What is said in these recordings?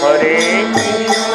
Hare Krishna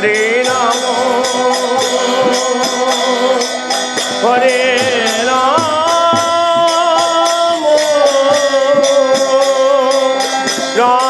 Hare Ram. Hare Ram. Ram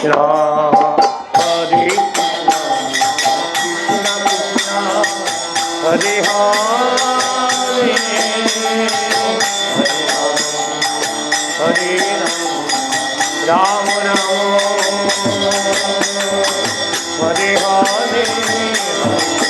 Krishna, Hare Krishna, Krishna Krishna, Hare Hare, Hare Hare Ram Ram, Hare Hare.